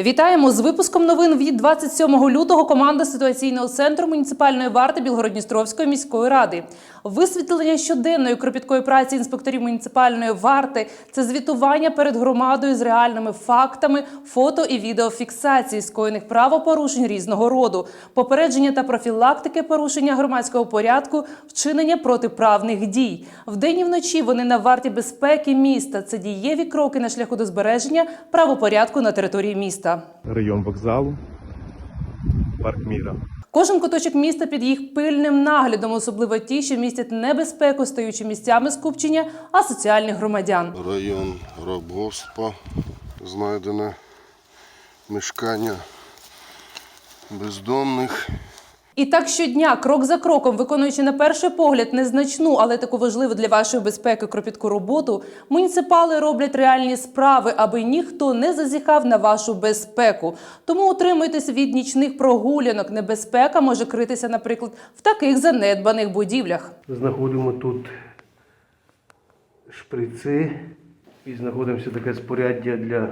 Вітаємо з випуском новин від 27 лютого. Команда ситуаційного центру муніципальної варти Білгородністровської міської ради. Висвітлення щоденної кропіткої праці інспекторів муніципальної варти це звітування перед громадою з реальними фактами, фото і відеофіксації скоєних правопорушень різного роду, попередження та профілактики порушення громадського порядку, вчинення протиправних дій. Вдень і вночі вони на варті безпеки міста. Це дієві кроки на шляху до збереження правопорядку на території міста. Район вокзалу, парк міра. Кожен куточок міста під їх пильним наглядом, особливо ті, що містять небезпеку, стаючи місцями скупчення асоціальних громадян. Район рабовства знайдене мешкання бездомних. І так щодня, крок за кроком, виконуючи на перший погляд незначну, але таку важливу для вашої безпеки кропітку роботу, муніципали роблять реальні справи, аби ніхто не зазіхав на вашу безпеку. Тому утримуйтесь від нічних прогулянок. Небезпека може критися, наприклад, в таких занедбаних будівлях. Знаходимо тут шприци і знаходимося таке спорядження для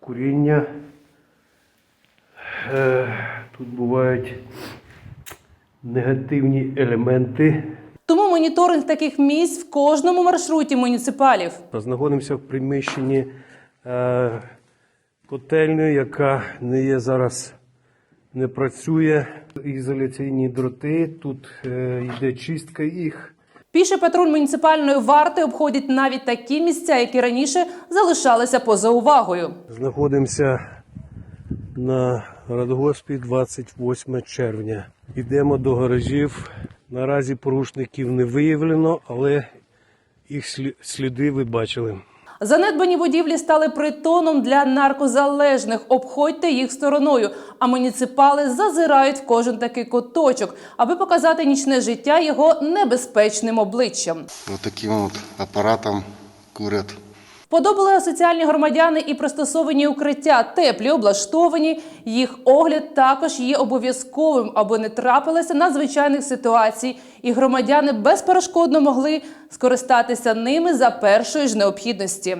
куріння. Е, Тут бувають негативні елементи. Тому моніторинг таких місць в кожному маршруті муніципалів. Знаходимося в приміщенні е, котельної, яка не є зараз, не працює. Ізоляційні дроти, тут е, йде чистка їх. Піший патруль муніципальної варти обходять навіть такі місця, які раніше залишалися поза увагою. Знаходимося на Радгоспі 28 червня. Йдемо до гаражів. Наразі порушників не виявлено, але їх слі- сліди ви бачили. Занедбані будівлі стали притоном для наркозалежних. Обходьте їх стороною. А муніципали зазирають в кожен такий куточок, аби показати нічне життя його небезпечним обличчям. Вот таким вот апаратом курят. Подобали соціальні громадяни і пристосовані укриття, теплі, облаштовані. Їх огляд також є обов'язковим, аби не трапилося надзвичайних ситуацій, і громадяни безперешкодно могли скористатися ними за першої ж необхідності.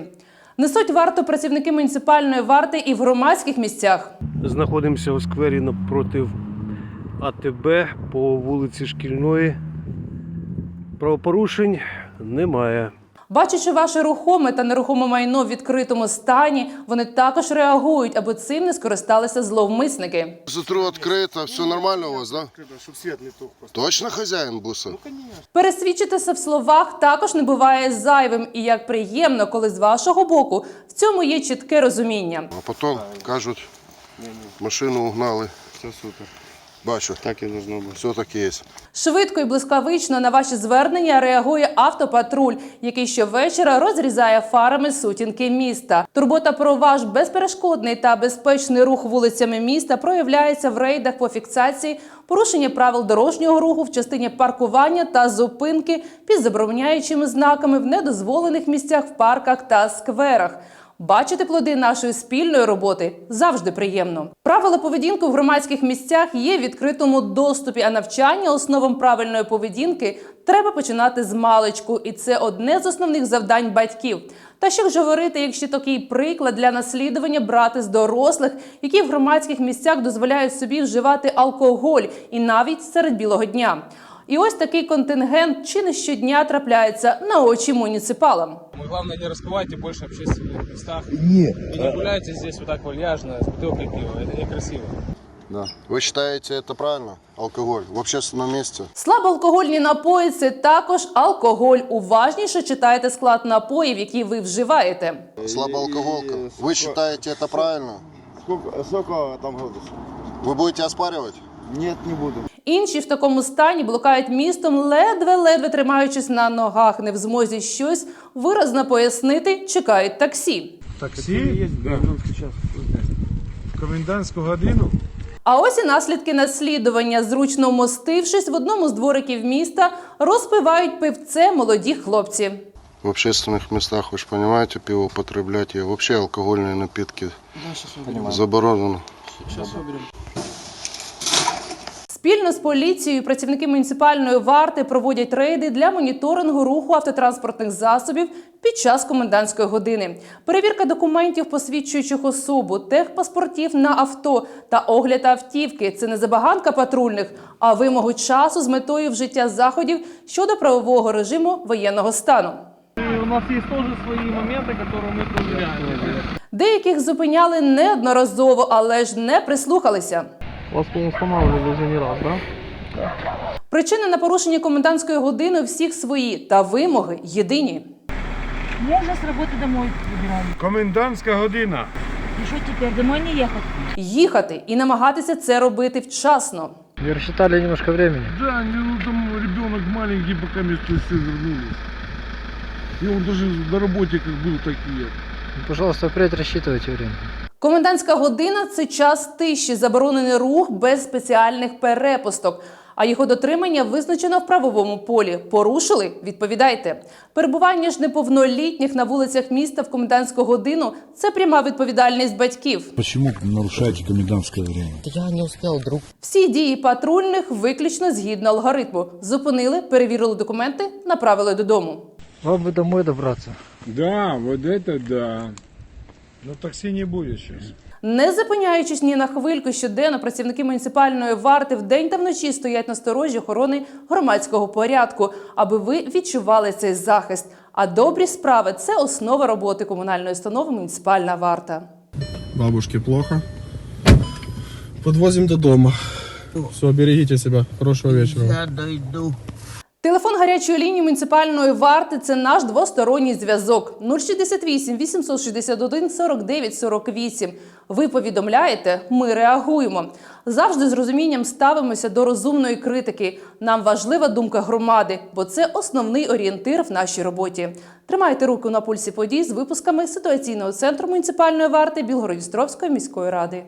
Несуть варту працівники муніципальної варти і в громадських місцях. Знаходимося у сквері напроти АТБ по вулиці Шкільної. Правопорушень немає. Бачачи ваше рухоме та нерухоме майно в відкритому стані, вони також реагують, аби цим не скористалися зловмисники. Затру открыто, все нормально у вас, да? Точно хозяин буса? Пересвідчитися в словах також не буває зайвим, і як приємно, коли з вашого боку в цьому є чітке розуміння. А потом кажуть, машину угнали. Все супер. Бачу, Так і должно бути. все таки є. Швидко і блискавично на ваші звернення реагує автопатруль, який щовечора розрізає фарами сутінки міста. Турбота про ваш безперешкодний та безпечний рух вулицями міста проявляється в рейдах по фіксації порушення правил дорожнього руху в частині паркування та зупинки під забороняючими знаками в недозволених місцях в парках та скверах. Бачити плоди нашої спільної роботи завжди приємно. Правила поведінки в громадських місцях є в відкритому доступі, а навчання основам правильної поведінки треба починати з маличку, і це одне з основних завдань батьків. Та що ж говорити, якщо такий приклад для наслідування брати з дорослих, які в громадських місцях дозволяють собі вживати алкоголь і навіть серед білого дня. І ось такий контингент чи не щодня трапляється на очі муніципалам. Мы, главное, не распивайте больше в общественных местах. Нет. И не гуляйте здесь вот так вальяжно с бутылкой пива. Это некрасиво. Да. Вы считаете это правильно? Алкоголь в общественном месте? Слабоалкогольні напої це також алкоголь. Уважніше читайте склад напоїв, які ви вживаєте. Слабоалкоголка. Вы считаете это правильно? Сколько, сколько там градусов? Вы будете оспаривать? Нет, не буду. Інші в такому стані блукають містом, ледве-ледве тримаючись на ногах, не в змозі щось виразно пояснити, чекають таксі. Таксі? Да. В комендантську годину? А ось і наслідки наслідування. Зручно вмостившись в одному з двориків міста, розпивають пивце молоді хлопці. В общественных местах, вы же понимаете, пиво употреблять и вообще алкогольные напитки заборонено. Сейчас выберем. Спільно з поліцією працівники муніципальної варти проводять рейди для моніторингу руху автотранспортних засобів під час комендантської години. Перевірка документів, посвідчуючих особу, техпаспортів на авто та огляд автівки це не забаганка патрульних, а вимогу часу з метою вжиття заходів щодо правового режиму воєнного стану. у нас есть тоже свои моменты, которые мы проверяем. Деяких зупиняли неодноразово, але ж не прислухалися. Вас, по-моему, останавливали уже не раз, да? Причини на порушення комендантської години у всіх свої та вимоги єдині. Можно с работы домой выбирали. Комендантська година. И что теперь, домой не ехать? Їхати і намагатися це робити вчасно. Не рассчитали немножко времени. Да, ну там ребенок маленький, пока место все вернулись. И он даже на работе как был, так и я. Пожалуйста, впредь рассчитывайте время. Комендантська година це час тиші, заборонений рух без спеціальних перепусток. А його дотримання визначено в правовому полі. Порушили? Відповідайте. Перебування ж неповнолітніх на вулицях міста в комендантську годину це пряма відповідальність батьків. Почему нарушаете комендантское время? Я не успел, друг. Всі дії патрульних виключно згідно алгоритму. Зупинили, перевірили документи, направили додому. Вам бы домой добраться. Да, вот это да. Но такси не будет сейчас. Не зупиняючись ні на хвильку, щоденно працівники муніципальної варти вдень та вночі стоять на сторожі охорони громадського порядку, аби ви відчували цей захист. А добрі справи це основа роботи комунальної установи муніципальна варта. Бабушке плохо. Подвозим до дома. Все, берегите себя. Хорошего вечера. Я дойду. Телефон гарячої лінії муніципальної варти це наш двосторонній зв'язок 068 861 49 48. Ви повідомляєте, ми реагуємо. Завжди з розумінням ставимося до розумної критики. Нам важлива думка громади, бо це основний орієнтир в нашій роботі. Тримайте руку на пульсі подій з випусками ситуаційного центру муніципальної варти Білгородністровської міської ради.